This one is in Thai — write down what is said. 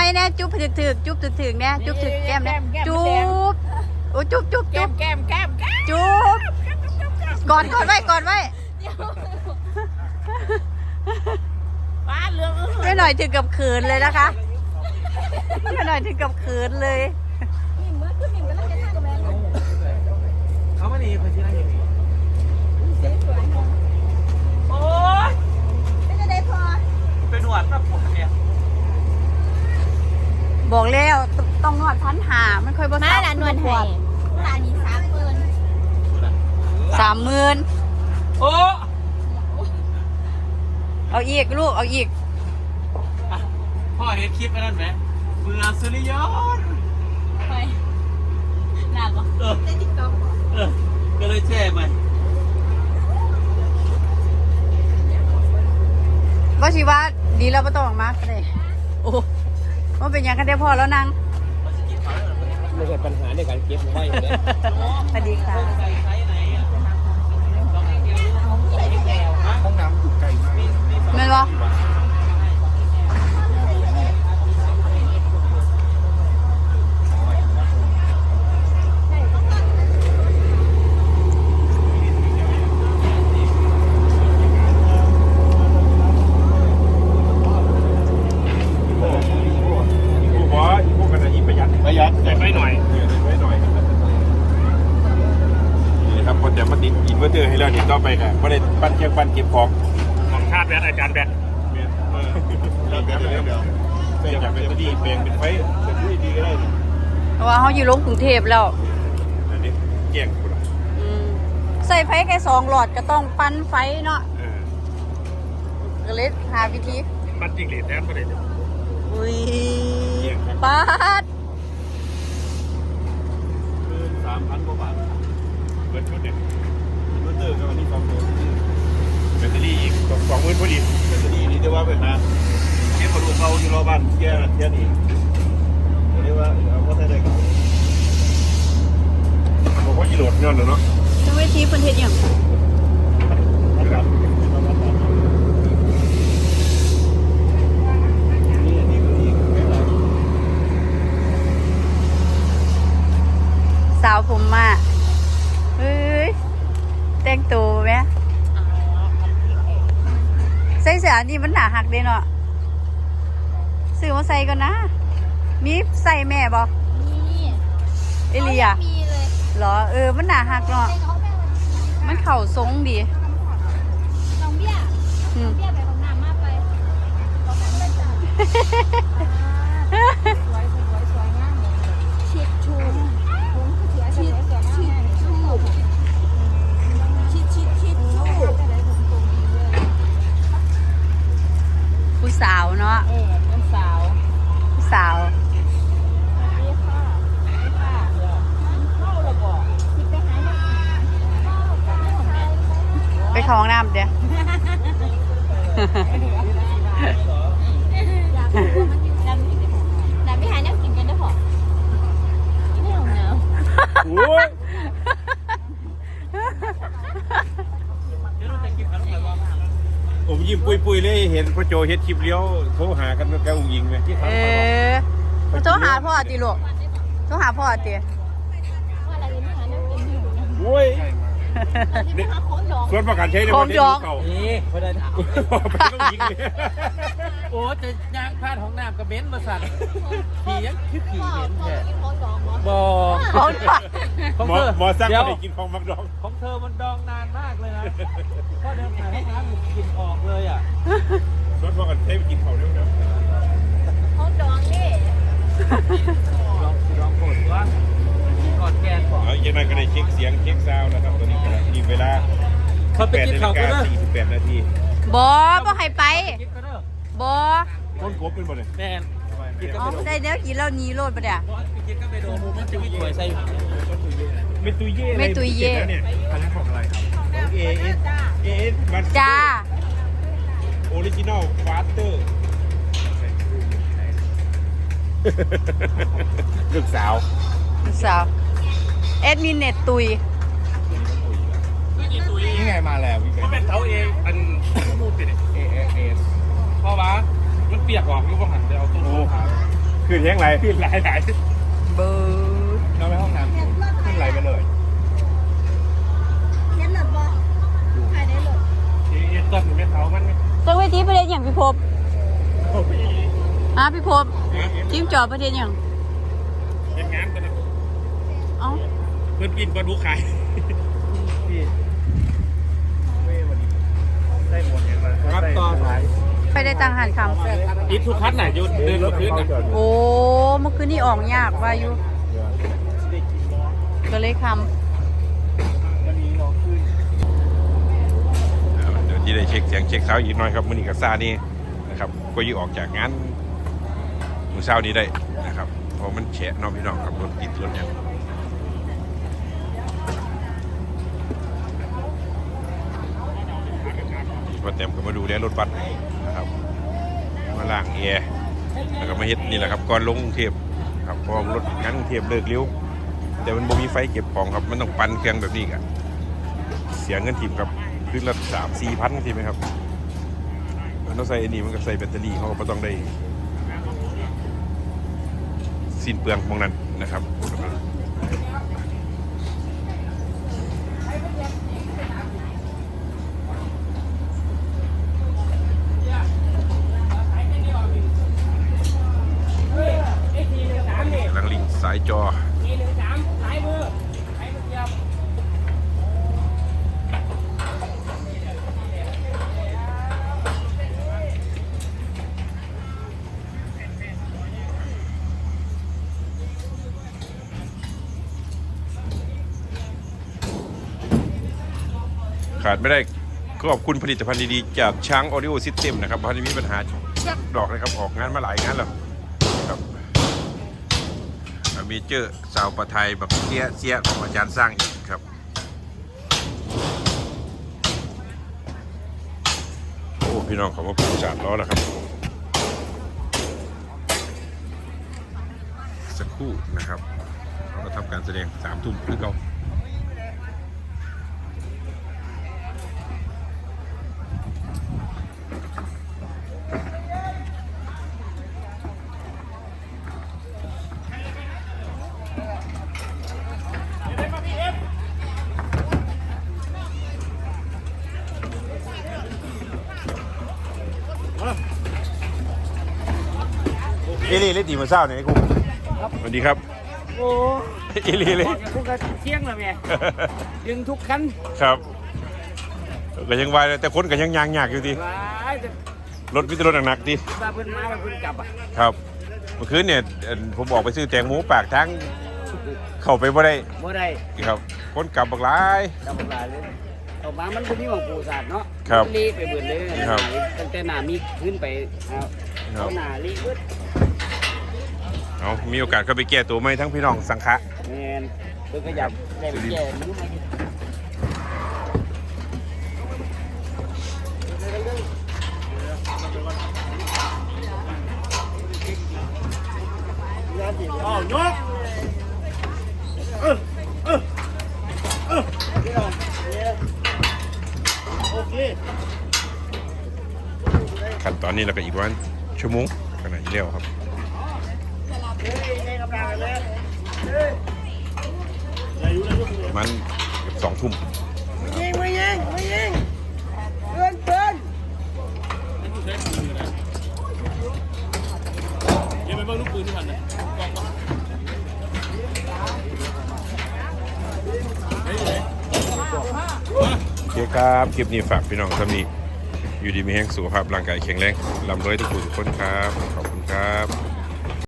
ไหมแน่จุ๊บถึกถึกจุ๊บถึกถึกแน่จุ๊บถึกแก้มแน่จุ๊บโอ้จุ๊บจุ๊บแก้จุ๊มบแก้มแก้มแก้มจุ๊บกอดกอดไว้กอดไว้ป้าเรื่องอื่นไม่หน่อยถึงกับเขินเลยนะคะไม่หน่อยถึงกับเขินเลยเขาไม่หนีคนที่นั่งอย่างนี้โอ้ยเป็นหนวดแบบผมเนี่ย บอกแล้วต้องนวดพันหามันค่อยบ่มาละนวดให้ตานี้สามเปินสามหมื่นโอ้เอาอีกลูกเอาอีกพ่อเห็นคลิปไอ้นั่นไหมเบื่อสุริยนต์ไปหนักอะเออเออก็เลยแช่มันว่าชีว่าดีแล้วไม่ต้องออกมาเลยโอ้ ว่าเป็นหยังกันได้พอแล้วนางไม่ใช่ปัญหาในการเก็บไว้อยู่แล้วสวัสดีค่ะใส่ไซส์ไหนอะ ห้องน้ำอยู่ไกลมาก แม่นบ่ ผู้บอสพวกกันนะยิ่งประหยัดประหยัดแต่ไม่หน่อยไม่หน่อยนี่ครับคนจะมาติดอิ นเวอร์เตอร์ให้แล้วนี่ต่อไปค่ะไม่ได้ปั้นเชียงปั้นเก็บของของชาติแบทอาจารย์แบทเออเดี๋ยวเดี๋ยวเดี๋ยวเปลี่ยนจากเป็นดีเปลี่ยนเป็นไฟเป็นดีดีก็ได้เพราะว่าเขาอยู่ลงกรุงเทพแล้วอันนี้เกี่ยงกูละอืมใส่ไฟแค่สองหลอดก็ต้องปั้นไฟเนาะเออก็เลยหาวิธีมันจริงหรือแท้ประเด็นอุ้ยเกี่ยงครับ ปาด คือสามพันกว่าบาทเบิร์ดชุดเนี่ยอินเวอร์เตอร์ก็วันนี้สองตัวแบตเตอรี่อีก สองสองหมื่นพอดีแบตเตอรี่นี่ได้ว่าเป็นนานเทียบกับลูกเราอยู่รอบ้านเทียเทียนี่เรียกว่าเอาว่าได้ได้ก่อนบอกว่าอีโหลดย้อนเลยเนาะจะวิธีเพิ่นเฮ็ดหยังครับนี่อันนี้คืออีกไม่ไรสาวผมมาเฮ้ยแต่งตัวแม่ใส่เสื้ออันนี้มันหนาหักเด้เนาะซื้อมาใส่ก่อนนะ มีใส่แม่บ่นี่เอเลียมีเลยเหรอเออมันหนาหักเนาะในเขาแม่วันมันเข่าทรงดีน้องเบี้ยอืมเบี้ยไปของน้ำมากไปของน้ำเลยจ้ะสวยสวยสวยงามเลยชิดชูชิดชิดชูชิดชิดชิดชู ผู้สาวเนาะ เออเป็นสาว ผู้สาว นี่ค่ะนี่ค่ะเข้าระบอก ชิดไปหาเนี่ยเข้าไปของแม่ ไปเข้าห้องน้ำเดี๋ยว อยากรู้ว่ามันอยู่ดันดันไปหาเนี่ยกินกันได้พอกินให้ของน้ำ โอ้ยผมยิ้มปุยๆเลยเห็น พ่อโจเฮ็ดคลิปเลี้ยวโทรหากันกับอุ้งยิงไหมที่เอทำอโทรหาพ่อติลูกโทรหาพ่อติโอ้ยส่วนประกันใช้ในวันนี้เก่านี่ไม่ได้ถามไปต้องยิงเลยโอ้จะยางพาดของน้ำกับเบนมาสั่นขี่ยังคือขี่พ่อเบนซ์พ่อแท้ กินโค้ดดองมั้งบอของพ่อของหมอเธอหมอสร้างเดี๋ยวไม่ได้กินของมักดอง ของเธอมันดองนานมากเลยนะพอเดินผ่านห้องน้ำกลินออกเลยอะส่วนประกันใช้ไปกินเขาเร็วโค้ดดองนี่ลองลองกดว่าก่อนแกนบอกๆเอาอย่างนั้นก็ได้เช็คเสียงเช็คซาวด์นะครับตอนนี้ก็มีเวลาเขาไป8กินนาเขาฬิก็กาเด้อ48นาทีบอบ่ให้ไปกินก็เด้อบอคนกบเป็นบ่เลยแม นกินก็เอาไปโดนได้เดี๋ยวกินแล้วหนีโลดปะเนี่ยกินก็ไปโดนมันจะมีถ้วยใส่เมตุยเย่เมตุยเย่เนี่ยอันนั้นของอะไรครับของเอเอสเอเอสบัตจ้า ออริจินอลฟาสเตอร์ลูกสาวสาวแอดมินเน็ตตุย นี่ไงมาแล้วพี่มันเป็นเท้าเองอันมูติดเอเอเอสเพราะว่ามันเปียกออกอยู่ว่าหันไปเอาตู้โซ่ ขาขึ้นแห้งไรขึ้นหลายหลายเบอร์เราไปห้องน้ำขึ้นไรไปเลยเห็นหรือบ่ใครได้หรือเอ็ดต้นเม็ดเถามันจังเวทีประเด็นอย่างพี่พบฮะพี่พบทีมจอประเด็นอย่างเป็นงานกันนะเอ้าเพื่อนกินปลาดุกไข่ครับต่อสายไปได้ตังหันคอิททุกคันน่ะอยู่เดินมาคืนน่ะำโอ้เมื่อคืนนี้ออกยากว่าอยู่ก็เลยคเดี๋ยวที่ได้เช็คเสียงเช็คเช้าอีกหน่อยครับมือนี้กับซานี่นะครับก็ยิ่งออกจากงานมือเช้านี้ได้นะครับเพราะมันแฉะเน้องพี่น้องครับรถติดรถเนี่ย มาเต็มก็มาดูแลรถบัสนะครับ มาล้างแอร์แล้วก็มาเฮ็ดนี่แหละครับก่อนลงกรุงเทพครับพราะว่ารถงานกรุงเทพเลิกเร็วแต่มันบ่มีไฟเก็บของครับมันต้องปั่นเครื่องแบบนี้กันเสียเงินทีมครับคืนละสามสี่พันทีไหมครับมันต้องใส่อันนี้มันก็ใส่แบตเตอรี่เขาก็ต้องได้สิ้นเปลืองมองนั้นนะครับ กำลังลิงสายจอ ขาดไม่ได้ขอบคุณผลิตภัณฑ์ดีๆ จากช้างออ d ิโอซิสเต็มนะครับพันมีปัญหาชักดอกนะครับ ออกงานมาหลายงานแล้วครับมีเจอร์สาวประไทยแบบเสียเสียของอาจารย์สร้างอีกครับโอ้พี่น้องเขามาปูสามล้อแล้วครับ สักครู่นะครับเราก็ทำการแสดงสามทุ่มคือเขา เอลี่เล่นตีมาเศร้าเนี่ยไอ้คุณสวัสดีครับ โอ้เอลี่เลย พวกก็เที่ยงแล้วแม่ดึงทุกคันครับก็ยังวายเลยแต่คนก็ยังยางยากอยู่ดีว้ายแต่รถวิทรถหนักๆดีว่าเพิ่นมาว่าเพิ่นกลับอะครับเมื่อคืนเนี่ยเอิ่นผมบอกไปซื้อแตงโมปากทั้งเข้าไปบ่ได้บ่ได้ครับ คนกลับบักหลาย กลับหลายเลยออกมามันบ่มีหม่องปูสาดเนาะครับเละไปเบิดเลยครับ ตั้งแต่หน้ามีขึ้นไปเอาครัเอาบหน้าลีเบิด เอามีโอกาสเข้าไปแก้ตัวไหมทั้งพี่น้องสังฆะแม่นเพิ่นก็อยากได้ไปแก้รู้ไหมอ้าวยกขั้นตอนนี้เราก็อีกวันชั่วโมงขนาดนี้แล้วครับ ประมันเกือบสองทุ่มยิงไม่ยิงไม่ยิงเพื่อนเพื่อนยังไปเบิ่งลูกปืนที่พันนะโอเคครับ คลิปนี้ฝากพี่น้องสำนีอยู่ดีมีแห้งสุขภาพร่างกายแข็งแรงลำรวยทุกผู้ทุกคนครับ ขอบคุณครับ